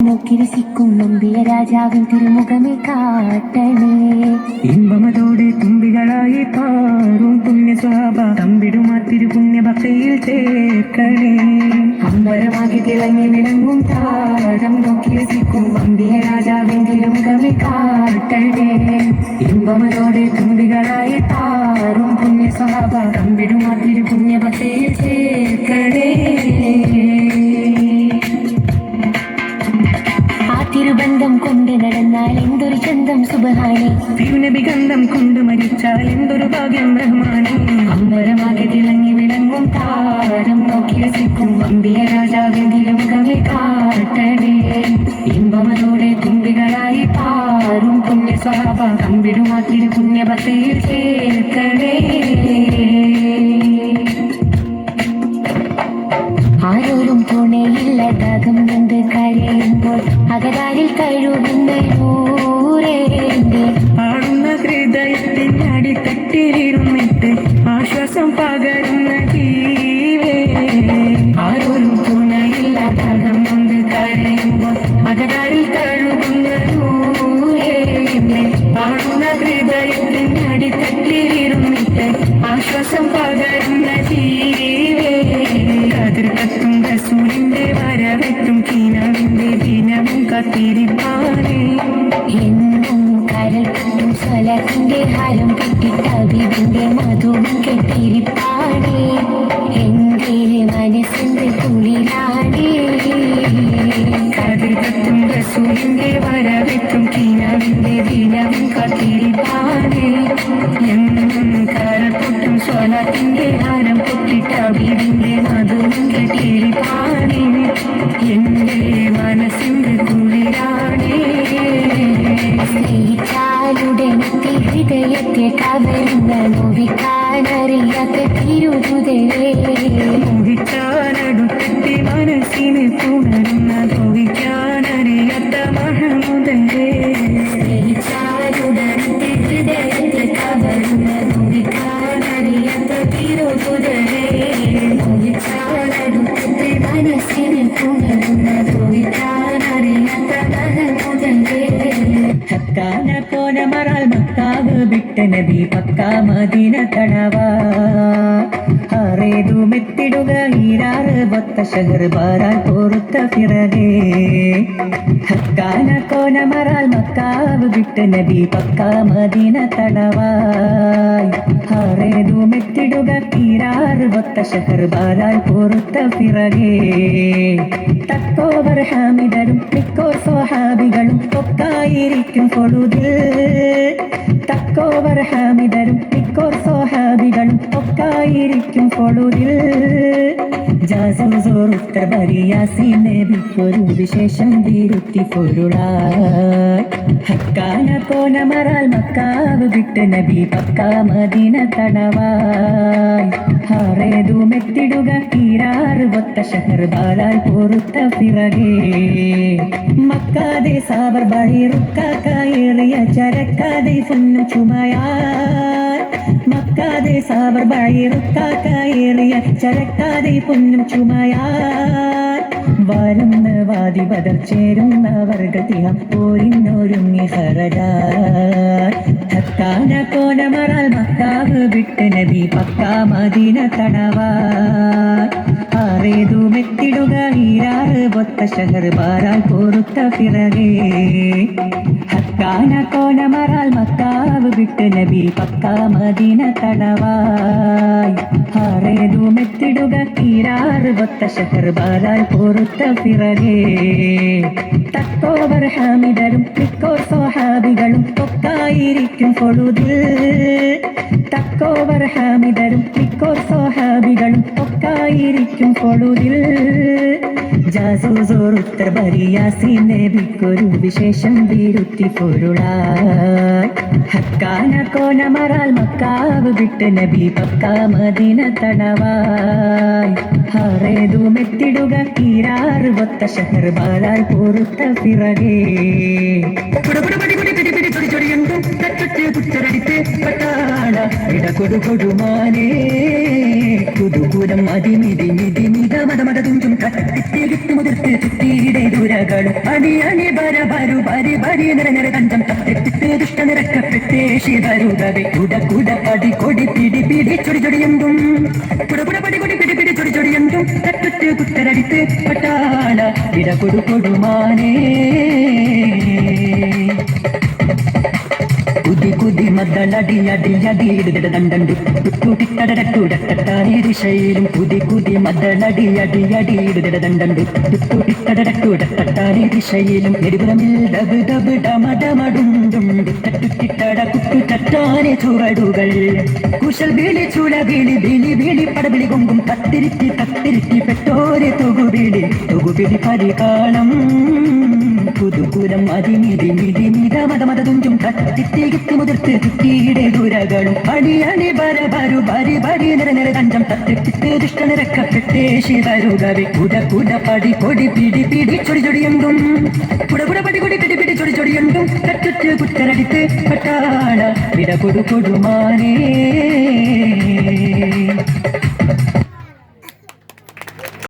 നോക്കിരസിക്കും നമ്പിയ രാജാവിൻ തിരുമുഖമേ കാട്ടണേ. ഇമ്പമതോടെ തുമ്പികളായി പാറും പുണ്യ സ്വാഭ തമ്പിടുമാ തിരുപുണ്യ ഭക്തയിൽ ചേർക്കണേ. അമ്പരമാകി തിളങ്ങി വിളങ്ങും താരം നോക്കിരസിക്കും നമ്പിയ രാജാവിൻ തിരുമുഖമേ കാട്ടണേ. ഇമ്പമതോടെ തുമ്പികളായി പാറും പുണ്യ സ്വാഭ തമ്പിടുമാ തിരുപുണ്യ ഭക്തയിൽ ചേർക്കണേ സുബഹാനി തിരുനബി ഗന്ധം കൊണ്ട് മരിച്ചാൽ എന്തൊരു ഭാഗ്യം റഹ്മാനെ. അമ്പരമാകെ തിളങ്ങി വിളങ്ങും താരം നോക്കി രസിക്കും അമ്പിയ രാജാവെങ്കിലും കവി കാട്ടണേ ഇമ്പമനോടെ തുമ്പികളായി പാറും പുണ്യ സ്വഭാവ തമ്പിടുമാത്തിരി പുണ്യഭക്തിയിൽ ചേർക്കണേ ആരോരും തുണയില്ലതാകും കരയുമ്പോൾ അകതാരിൽ കഴുകുന്ന ആശ്വാസം പകരുന്ന ജീവേ കതിർക്കത്തും റസൂലിന്റെ വരവെത്തും കീനാവിന്റെ ദിനവും കത്തിരിപ്പാനേ. എന്നും കരൽ കണ്ടും സ്വലത്തിന്റെ ഹാരം കെട്ടിട്ട വിധിന്റെ മധുവും കെട്ടിരിപ്പാടേ എന്റെ മനസ്സിന്റെ കുളിരാടേ കതിർക്കത്തും റസൂലിന്റെ കെട്ടിരിപ്പാനേ എന്റെ മനസ്സിന്റെ കുളിരാണേ. സ്നേഹിച്ചാലുടനത്തെ ഹൃദയത്തെ കവരുന്ന നോവിക്കാനറിയാത്ത തിരുതുതലേ മോഹിച്ചാനടുത്തെത്തി മനസ്സിനെ പുണരുന്ന ധോവിക്കാനറിയാത്ത മഹമുദേ സ്നേഹിച്ചാലുടനത്തെ ഹൃദയത്തെ ഹക്കാന കോന മറാൽ മക്കാവ് വിട്ട നബി പക്ക മെത്തിടുക ഈരാറ് ഒത്ത ഷഹർ ബാരാൽ പൊറുത്ത പിറകെ. ഹക്കാന കോന മറാൽ മക്കാവ് വിട്ട നബി പക്ക മദീന തടവായി. ആറേതു മെത്തിടുക ഈരാറ് ഒത്ത ഷഹർ ബാരാൽ പൊറുത്ത പിറകെ. തക്കോവർ ഹാമിദരും മിക്കോർ സ്വഹാബികളും ഒക്കായിരിക്കും കൊടുതിൽ ജാസോറുത്തർ ബരിയാസിനെ ഒരു വിശേഷം വീരുത്തി പൊരുളാക്കാന ഹക്കാന കോന മറാൽ മക്കാവ് വിട്ട് നബി പക്ക മദീന തടവായി ഹാറേതു മെത്തിടുക തീരാറ് ഒത്ത ഷഹർ ബാലാൽ പൊറുത്ത പിറകേ. മക്കാതെ സാബർ ബഹിറുക്ക കയറിയ ചരക്കാതെ സന്നു ചുമയാൽ മക്കാതെ സാബർ ബഹിറുക്ക കയറിയ ചരക്കാതെ പൊന്നും ചുമയാൽ വരുന്ന വാതി ബദർ ചേരുന്ന തിഹം പോരിന്നൊരുങ്ങി ഹറജാൻ ഹക്കാന കോന മറാൽ മക്കാവ് വിട്ട് നബി പക്കാ മദീന തടവാൻ ആറേതു മെത്തിടുക ഈരാറ് ഒത്ത ഷഹർ പാറാൽ പൊറുത്ത പിറകേ. ഹക്കാന കോന മറാൽ മക്കാവ് വിട്ട് നബി പക്ക മദീന തടവായി. ആറേതു മെത്തിടുക ഈരാറ് ഒത്ത ഷഹർ പാറാൽ പൊറുത്ത പിറകേ. തക്കോവർ ഹാമിദരും മിക്കോർ സ്വഹാബികളും ഒക്കായിരിക്കും പൊഴുതിൽ. തക്കോവർ ഹാമിതരും മിക്കോർ സ്വഹാബികളും ഒക്കായിരിക്കും പൊഴുതിൽ. ജാസൂസോറുത്തർ ബരിയാസിനെ വിക്കൊരു വിശേഷം വീരുത്തി പൊരുളായി. ഹക്കാന കോന മറാൽ മക്കാവ് വിട്ട് നബി പക്ക മദീന തടവായി തീരാറ് ഒത്ത ഷഹർ ബാലാൽ പൊറുത്ത പിറകേ. പട്ടാള ഇടകൊടു കൊടുമാനേ കുതുകുലം അതിമിതി മിതി മിത മത മത തുഞ്ചും കത്തിത്തിരിത്തു മുതിർത്ത് ചുറ്റിയുടെ ദുരകളും അണി അണി ബര ബരു ബരി ബരി നിര കഞ്ചം തത്തിത്തിട്ട് ദുഷ്ട നിരക്കപ്പെട്ടേ ശിവരുടവെ കുട കുട പടി കൊടി പിടി പിടി ചൊടി ചൊടിയണ്ടും കുട കുട പടി കൊടി പിടി പിടി ചൊടി ചൊടിയണ്ടും തട്ടുറ്റ് കുത്തരടിത്ത് പട്ടാള ഇടകൊടു കൊടുമാനേ കുതി കുതി മദ്ദളടി അടി അടി ഇടുതിട ദണ്ടണ്ടു തുട്ടുടിട്ടടട്ടൂടട്ടാനി ദിശയിലും കുതി കുതി മദ്ദളടി അടി അടി ഇടുതിട ദണ്ടണ്ടു തുട്ടുടിട്ടടട്ടൂടട്ടാനി ദിശയിലും നെടുപുറമിൽ ഡബ് ഡബ് ഡമ ഡമടുണ്ടുണ്ടു കുട്ടു തട്ടാനെ ചുവടുകൾ കുശൽ വിളി ചുല വിളി വിളി വിളി പടവിളി കൊങ്കും തത്തിരിത്തി തത്തിരിത്തി പെട്ടോരെ തൊകുവിളി തൊകുവിളി പരികാളം പുതുകുലം അതിമിതി മിതി മിത മത മത തുഞ്ചും തത്തിത്തികിത്ത് മുതിർത്ത് കുട്ടിയുടെ ദുരകളും അടി അടി ബര ബരു ബരി ബരി നിര നിര കഞ്ചം തത്തിത്തിത്ത് ദുഷ്ട നിരക്കപ്പെട്ടേ ശിവരുകവി കുട കുട പടി കൊടി പിടി പിടി ചൊടി ചൊടിയുണ്ടും കുട കുട പടി കൊടി പിടി പിടി ചൊടി ചൊടിയുണ്ടും കറ്റത്ത് കുത്തരടിത്ത് പട്ടാള വിട കൊടു കൊടുമാനേ